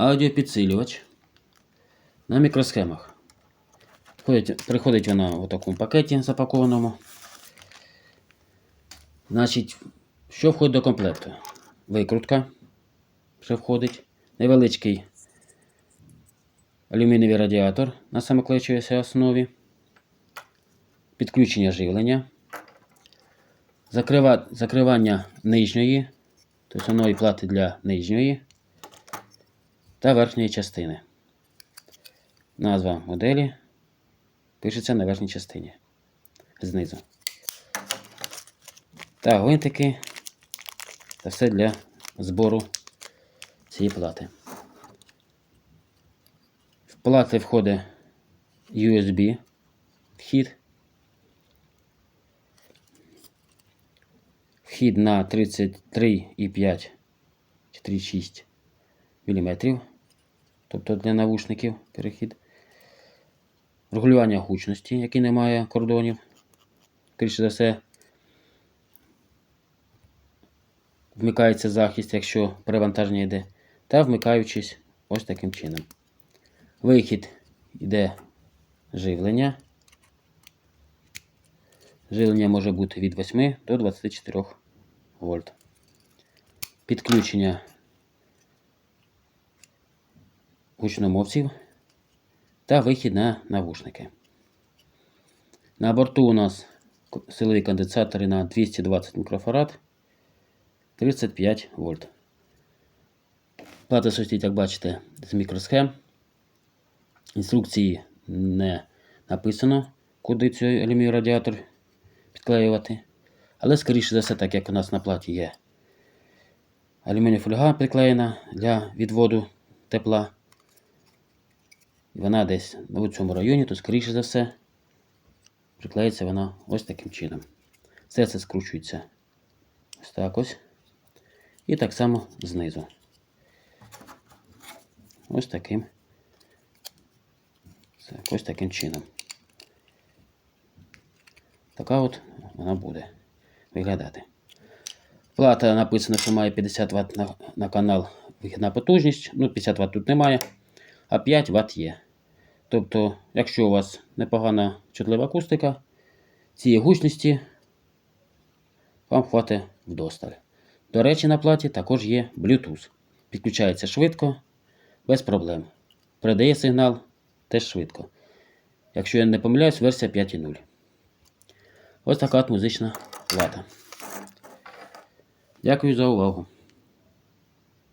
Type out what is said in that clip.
аудіопідсилювач на мікросхемах. Приходить вона в такому пакеті запакованому. Значить, що входить до комплекту? Викрутка, що входить, невеличкий алюмінієвий радіатор на самоклеючій основі, підключення живлення, закрива... закривання нижньої, тобто самої плати для нижньої та верхньої частини. Назва моделі пишеться на верхній частині знизу. Та гвинтики та все для збору цієї плати. В плати входить USB вхід. Вхід на 33,5 чи 36 мм. Тобто для навушників перехід. Регулювання гучності, який не має кордонів. Скоріше за все, вмикається захист, якщо перевантаження йде. Та вмикаючись ось таким чином. Вихід йде живлення. Живлення може бути від 8 до 24 вольт. Підключення гучномовців та вихід на навушники. На борту у нас силові конденсатори на 220 мікрофарад 35 вольт. Плата стоїть, як бачите, з мікросхем. Інструкції не написано, куди цей алюмінієвий радіатор підклеювати. Але, скоріше за все, так як у нас на платі є алюмінієва фольга приклеєна для відводу тепла. І вона десь у цьому районі, то, скоріше за все, приклеїться вона ось таким чином. Все це скручується ось так ось. І так само знизу. Ось таким. Так, ось таким чином. Така от вона буде виглядати. Плата написано, що має 50 Вт на, на канал вихідна потужність. Ну, 50 Вт тут немає, а 5 Вт є. Тобто, якщо у вас непогана чутлива акустика, цієї гучності вам хватить вдосталь. До речі, на платі також є Bluetooth. Підключається швидко, без проблем. Передає сигнал теж швидко. Якщо я не помиляюсь, версія 5.0. Ось така от музична плата. Дякую за увагу.